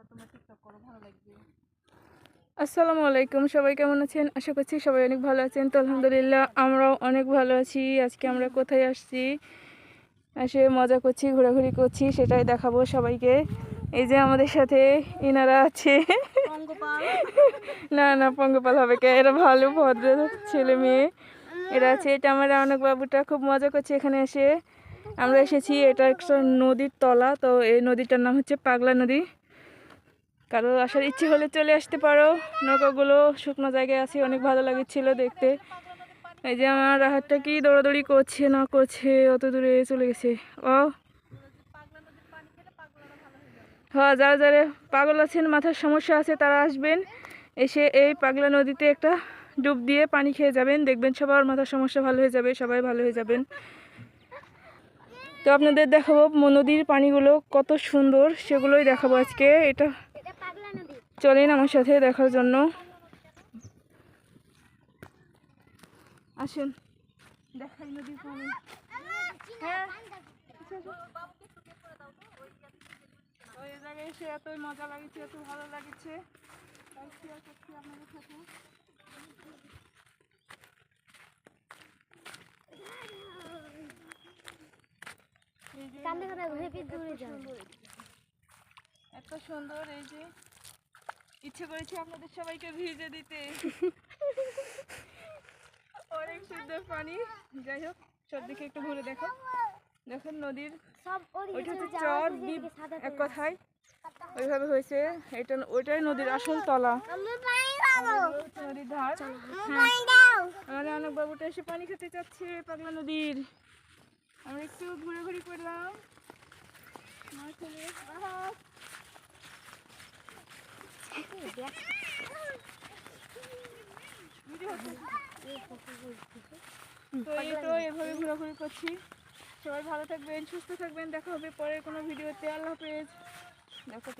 করো তোমরা টিকটক করো ভালো লাগবে। আসসালামু আলাইকুম সবাই কেমন আছেন? আশা করছি সবাই অনেক ভালো আছেন। তো আলহামদুলিল্লাহ আমরাও অনেক ভালো আছি। আজকে আমরা কোথায় আসছি? এসে মজা করছি ঘোরাঘুরি করছি সেটাই দেখাবো সবাইকে। এই যে আমাদের সাথে ইনারা আছে। না না পঙ্গপাল হবে কে? এরা ভালো ভদ্র ছেলে মেয়ে। এরা আছে এটা আমার রৌনক বাবুটা খুব মজা করছে এখানে এসে। আমরা এসেছি এটা একটা নদীর তলা তো এই নদীটার নাম হচ্ছে পাগলা নদী। কারও আসার ইচ্ছে হলে চলে আসতে পারো। নৌকাগুলো শুকনো জায়গায় আছে, অনেক ভালো লাগছিল দেখতে। এই যে আমার রাহাতটা কি দৌড়াদৌড়ি করছে, না করছে, অত দূরে চলে গেছে। ও হ্যাঁ যারা যারা পাগল আছেন, মাথার সমস্যা আছে, তারা আসবেন। এসে এই পাগলা নদীতে একটা ডুব দিয়ে পানি খেয়ে যাবেন। দেখবেন সবার মাথার সমস্যা ভালো হয়ে যাবে, সবাই ভালো হয়ে যাবেন। তো আপনাদের দেখাবো নদীর পানিগুলো কত সুন্দর, সেগুলোই দেখাবো আজকে। এটা চলেন আমার সাথে দেখার জন্য। আসেন। দেখাই নদীর পানি। হ্যাঁ। এই জায়গায় এসে এতই মজা লাগছে এত ভালো লাগছে। তাই শেয়ার করছি আপনাদের সাথে এত সুন্দর এই যে ইচ্ছে করেছি আপনাদের সবাইকে ভিজে দিতে। অনেক সুন্দর পানি। যাই হোক চারদিকে একটু ঘুরে দেখো। দেখুন নদীর ওইটা হচ্ছে চর দ্বীপ এক কথায়। ওইভাবে হয়েছে। এটা ওইটাই নদীর আসল তলা। নদীর ধার। হ্যাঁ। আমাদের অনেক বাবুটা এসে পানি খেতে চাচ্ছে পাগলা নদীর। আমরা একটু ঘুরে ঘুরি করলাম আমার ছেলে আহাত। ভিডিও হচ্ছে। তো এই তো এভাবে ঘোরাঘুরি করছি। সবাই ভালো থাকবেন, সুস্থ থাকবেন। দেখা হবে পরের কোনো ভিডিওতে। আল্লাহ হাফেজ। দেখো